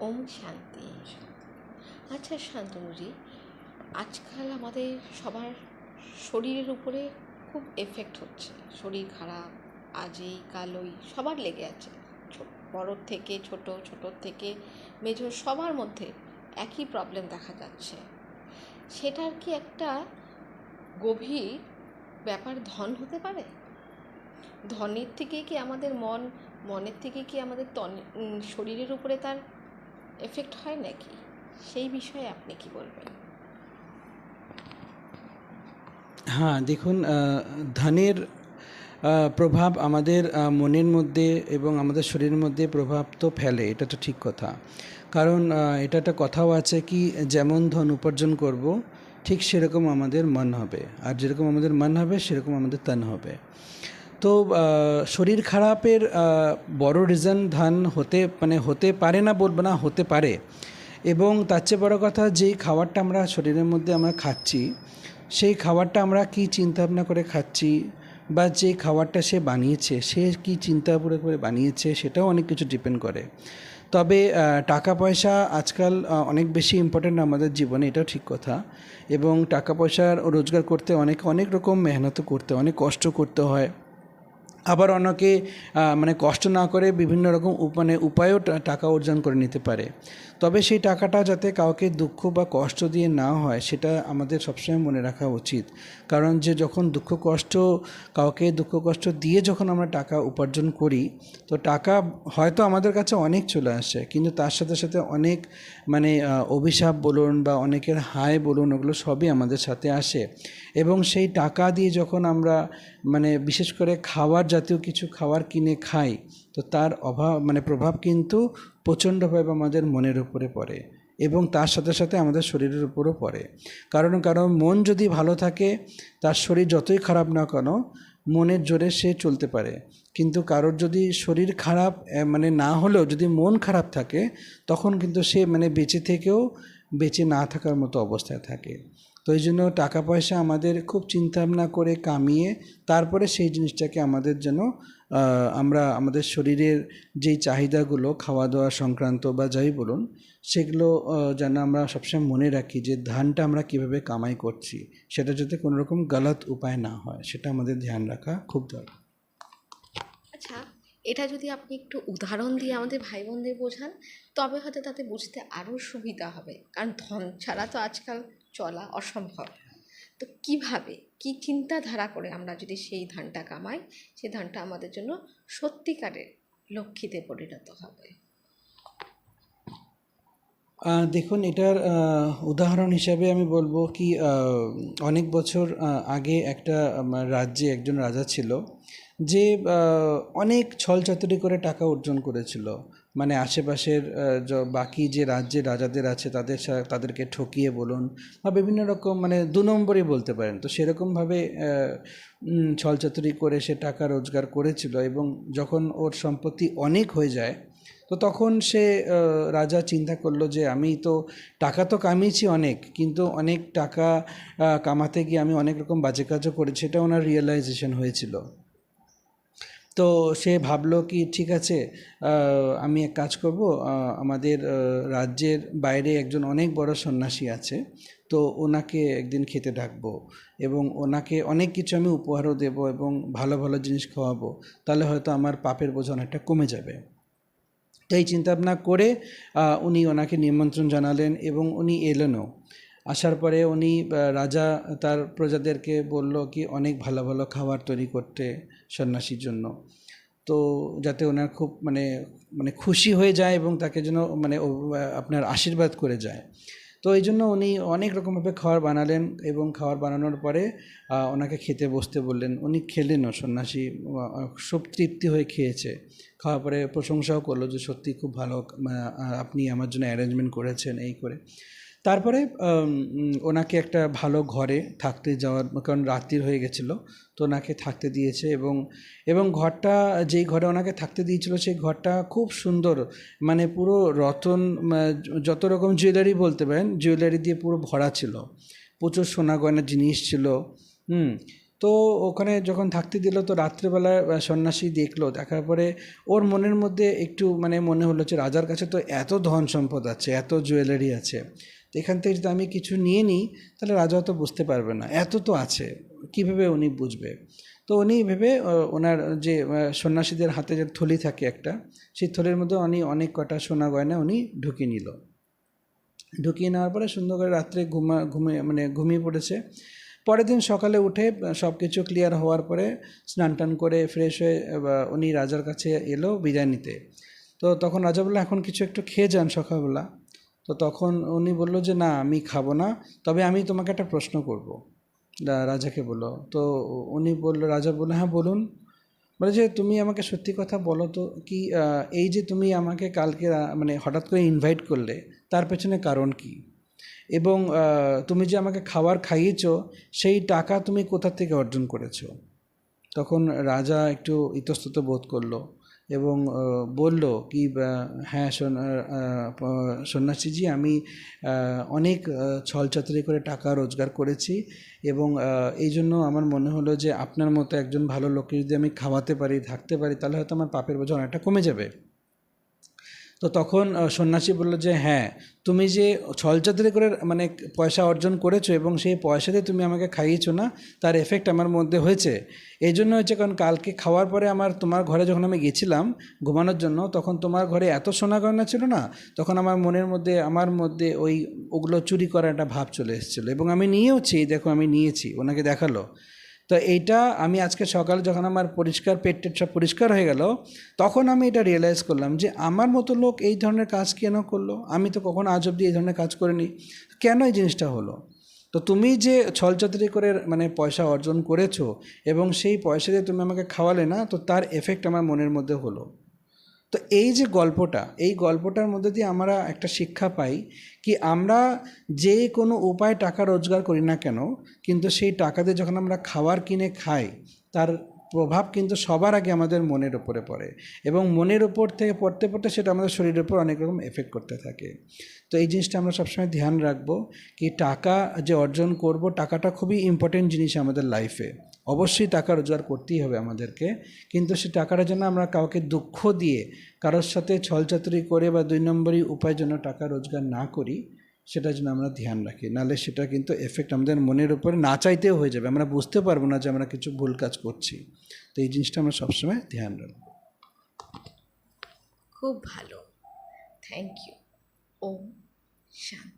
ওম শান্তি আচ্ছা শান্তনুজি, আজকাল আমাদের সবার শরীরের উপরে খুব এফেক্ট হচ্ছে। শরীর খারাপ, আজই কালই সবার লেগে আছে। বড়োর থেকে ছোট ছোটোর থেকে মেজো সবার মধ্যে একই প্রবলেম দেখা যাচ্ছে। সেটার কি একটা গভীর ব্যাপার ধন হতে পারে? ধনের থেকে কি আমাদের মন, মনের থেকে কি আমাদের তন- শরীরের উপরে তার এফেক্ট হয় নাকি? সেই বিষয়ে আপনি কি বলবেন? হ্যাঁ দেখুন ধনের প্রভাব আমাদের মনের মধ্যে এবং আমাদের শরীরের মধ্যে প্রভাব তো ফেলে, এটা তো ঠিক কথা। কারণ এটা একটা কথাও আছে কি, যেমন ধন উপার্জন করব, ঠিক সেরকম আমাদের মন হবে। আর যেরকম আমাদের মন হবে, সেরকম আমাদের তন হবে। তো শরীর খারাপের বড় রিজন ধান হতে মানে হতে পারে না, বলব না, হতে পারে। এবং তার চেয়ে বড় কথা, যেই খাবারটা আমরা শরীরের মধ্যে আমরা খাচ্ছি, সেই খাবারটা আমরা কি চিন্তা ভাবনা করে খাচ্ছি, বা যে খাবারটা সে বানিয়েছে, সে কি চিন্তা করে করে বানিয়েছে, সেটাও অনেক কিছু ডিপেন্ড করে। তবে টাকা পয়সা আজকাল অনেক বেশি ইম্পর্ট্যান্ট আমাদের জীবনে, এটাও ঠিক কথা। এবং টাকা পয়সার রোজগার করতে অনেক অনেক রকম মেহনত করতে, অনেক কষ্ট করতে হয়। আবার অনেকে মানে কষ্ট না করে বিভিন্ন রকম মানে উপায়েও টাকা অর্জন করে নিতে পারে। তবে সেই টাকাটা যাতে কাউকে দুঃখ বা কষ্ট দিয়ে না হয়, সেটা আমাদের সবসময় মনে রাখা উচিত। কারণ যে যখন দুঃখ কষ্ট, কাউকে দুঃখ কষ্ট দিয়ে যখন আমরা টাকা উপার্জন করি, তো টাকা হয়তো আমাদের কাছে অনেক চলে আসে, কিন্তু তার সাথে সাথে অনেক মানে অভিশাপ বলুন বা অনেকের হায় বলুন, ওগুলো সবই আমাদের সাথে আসে। এবং সেই টাকা দিয়ে যখন আমরা মানে বিশেষ করে খাবার জাতীয় কিছু খাবার কিনে খাই, তো তার অভাব মানে প্রভাব কিন্তু প্রচণ্ডভাবে আমাদের মনের উপরে পড়ে এবং তার সাথে সাথে আমাদের শরীরের উপরও পড়ে। কারণ কারণ মন যদি ভালো থাকে, তার শরীর যতই খারাপ না কেন, মনের জোরে সে চলতে পারে। কিন্তু কারোর যদি শরীর খারাপ মানে না হলেও যদি মন খারাপ থাকে, তখন কিন্তু সে মানে বেঁচে থেকেও বেঁচে না থাকার মতো অবস্থায় থাকে। তো এই জন্য টাকা পয়সা আমাদের খুব চিন্তা ভাবনা করে কামিয়ে তারপরে সেই জিনিসটাকে আমাদের যেন আমরা আমাদের শরীরের যেই চাহিদাগুলো খাওয়া দাওয়া সংক্রান্ত বা যাই বলুন, সেগুলো যেন আমরা সবসময় মনে রাখি যে ধানটা আমরা কীভাবে কামাই করছি, সেটা যাতে কোনো রকম গলত উপায় না হয়, সেটা আমাদের ধ্যান রাখা খুব দরকার। আচ্ছা এটা যদি আপনি একটু উদাহরণ দিয়ে আমাদের ভাই বোনদের বোঝান, তবে হয়তো তাতে বুঝতে আরও সুবিধা হবে। কারণ ধন ছাড়া তো আজকাল চলা অসম্ভব। তো কীভাবে, কি চিন্তাধারা করে আমরা যদি সেই ধানটা কামাই সেই ধানটা আমাদের জন্য সত্যিকারের লক্ষ্মীতে পরিণত হবে? দেখুন, এটার উদাহরণ হিসাবে আমি বলব কি অনেক বছর আগে একটা রাজ্যে একজন রাজা ছিল। যে অনেক ছলচাতুরি করে টাকা অর্জন করেছিল। মানে আশেপাশের বাকি যে রাজ্যের রাজাদের আছে, তাদের তাদেরকে ঠকিয়ে বলুন বা বিভিন্ন রকম মানে দু নম্বরই বলতে পারেন। তো সেরকমভাবে ছলচাতুরি করে সে টাকা রোজগার করেছিল এবং যখন ওর সম্পত্তি অনেক হয়ে যায়, তো তখন সে রাজা চিন্তা করল যে, আমি তো টাকা তো কামিয়েছি অনেক, কিন্তু অনেক টাকা কামাতে গিয়ে আমি অনেক রকম বাজে কাজও করেছি। এটা ওনার রিয়েলাইজেশন হয়েছিল। তো সে ভাবলো কি, ঠিক আছে আমি এক কাজ করব আমাদের রাজ্যের বাইরে একজন অনেক বড় সন্ন্যাসী আছে, তো ওনাকে একদিন খেতে ডাকবো এবং ওনাকে অনেক কিছু আমি উপহারও দেব এবং ভালো ভালো জিনিস খাওয়াবো, তাহলে হয়তো আমার পাপের বোঝা অনেকটা কমে যাবে। তো এই চিন্তাভাবনা করে উনি ওনাকে নিমন্ত্রণ জানালেন এবং উনি এলেনও। আসার পরে উনি রাজা তার প্রজাদেরকে বলল কি, অনেক ভালো ভালো খাবার তৈরি করতে সন্ন্যাসীর জন্য। তো যাতে ওনার খুব মানে মানে খুশি হয়ে যায় এবং তাকে যেন মানে আপনার আশীর্বাদ করে যায়। তো এই জন্য উনি অনেক রকমভাবে খাবার বানালেন এবং খাবার বানানোর পরে ওনাকে খেতে বসতে বললেন। উনি খেলেনও, সন্ন্যাসী খুব তৃপ্তি হয়ে খেয়েছে। খাওয়ার পরে প্রশংসাও করল যে সত্যি খুব ভালো আপনি আমার জন্য অ্যারেঞ্জমেন্ট করেছেন এই করে। তারপরে ওনাকে একটা ভালো ঘরে থাকতে যাওয়ার, কারণ রাত্রির হয়ে গেছিল, তো ওনাকে থাকতে দিয়েছে এবং এবং ঘরটা, যেই ঘরে ওনাকে থাকতে দিয়েছিল, সেই ঘরটা খুব সুন্দর মানে পুরো রতন যত রকম জুয়েলারি বলতে পারেন, জুয়েলারি দিয়ে পুরো ভরা ছিল, প্রচুর সোনা গয়নার জিনিস ছিল, হুম, তো ওখানে যখন থাকতে দিল, তো রাত্রেবেলা সন্ন্যাসী দেখল, দেখার পরে ওর মনের মধ্যে একটু মানে মনে হলো যে রাজার কাছে তো এত ধন সম্পদ আছে, এত জুয়েলারি আছে তো এখান থেকে যদি আমি কিছু নিয়ে নিই, তাহলে রাজাও তো বুঝতে পারবে না। এত তো আছে, কীভাবে উনি বুঝবে? তো উনি ভেবে ওনার যে সন্ন্যাসীদের হাতে যে থলি থাকে একটা, সেই থলির মধ্যে উনি অনেক কটা সোনা গয়না উনি ঢুকিয়ে নিল। ঢুকিয়ে নেওয়ার পরে সুন্দর করে রাত্রে ঘুমা ঘুমিয়ে মানে ঘুমিয়ে পড়েছে। পরের দিন সকালে উঠে সব কিছু ক্লিয়ার হওয়ার পরে স্নান টান করে ফ্রেশ হয়ে উনি রাজার কাছে এলো বিদায় নিতে। তো তখন রাজা বলল এখন কিছু একটু খেয়ে যান সকালবেলা। তো তখন উনি বলল যে, না, আমি খাব না। তবে আমি তোমাকে একটা প্রশ্ন করব। রাজাকে বলল। তো উনি বলল, রাজা বলল হ্যাঁ বলুন। বলে যে, তুমি আমাকে সত্যি কথা বলো তো, কি এই যে তুমি আমাকে কালকে মানে হঠাৎ করে ইনভাইট করলে, তার পেছনে কারণ কি? এবং তুমি যে আমাকে খাবার খাইয়েছো, সেই টাকা তুমি কোথা থেকে অর্জন করেছ? তখন রাজা একটু ইতস্তত বোধ করল। এবং বলল কি হ্যাঁ সন্ন্যাসীজি, আমি অনেক ছলচাতুরি করে টাকা রোজগার করেছি এবং এই জন্য আমার মনে হলো যে আপনার মতো একজন ভালো লোককে যদি আমি খাওয়াতে পারি, থাকতে পারি, তাহলে হয়তো আমার পাপের বোঝা অনেকটা কমে যাবে। তো তখন সন্ন্যাসী বলল যে হ্যাঁ তুমি যে ছলচাতুরি করে মানে পয়সা অর্জন করেছ এবং সেই পয়সা দিয়ে তুমি আমাকে খাইয়েছো না, তার এফেক্ট আমার মধ্যে হয়েছে। এই জন্য হয়েছে, কারণ কালকে খাওয়ার পরে আমার, তোমার ঘরে যখন আমি গেছিলাম ঘুমানোর জন্য, তখন তোমার ঘরে এত সোনা গয়না ছিল না, তখন আমার মনের মধ্যে, আমার মধ্যে ওই, ওগুলো চুরি করার একটা ভাব চলে এসেছিল। এবং আমি নিয়েওছি, দেখো, আমি নিয়েছি, ওনাকে দেখাল। তো এইটা আমি আজকে সকালে যখন আমার পরিষ্কার পেট সব পরিষ্কার হয়ে গেল, তখন আমি এটা রিয়েলাইজ করলাম যে আমার মতো লোক এই ধরনের কাজ কেন করল? আমি তো কখনো আজ অব্দি এই ধরনের কাজ করিনি। কেন এই জিনিসটা হলো? তো তুমি যে ছলচাতুরি করে মানে পয়সা অর্জন করেছ এবং সেই পয়সা দিয়ে তুমি আমাকে খাওয়ালে না, তো তার এফেক্ট আমার মনের মধ্যে হলো। তো এই যে গল্পটা, এই গল্পটার মধ্যে দিয়ে আমরা একটা শিক্ষা পাই কি আমরা যে কোনো উপায় টাকা রোজগার করি না কেন, কিন্তু সেই টাকা দিয়ে যখন আমরা খাবার কিনে খাই, তার প্রভাব কিন্তু সবার আগে আমাদের মনের ওপরে পড়ে এবং মনের উপর থেকে পড়তে পড়তে সেটা আমাদের শরীরের উপর অনেক রকম এফেক্ট করতে থাকে। তো এই জিনিসটা আমরা সবসময় ধ্যান রাখব কি টাকা যে অর্জন করব টাকাটা খুবই ইম্পর্টেন্ট জিনিস আমাদের লাইফে অবশ্যই টাকা রোজগার করতেই হবে আমাদেরকে, কিন্তু সে টাকাটা যেন আমরা কাউকে দুঃখ দিয়ে, কারোর সাথে ছলচাতুরি করে বা দুই নম্বরই উপায় জন্য টাকা রোজগার না করি সেটা যেন আমরা ধ্যান রাখি। নাহলে সেটা কিন্তু এফেক্ট আমাদের মনের উপরে না চাইতেও হয়ে যাবে। আমরা বুঝতে পারব না যে আমরা কিছু ভুল কাজ করছি। তো এই জিনিসটা আমরা সবসময় ধ্যান রাখব। খুব ভালো। থ্যাংক ইউ ওম শান্তি।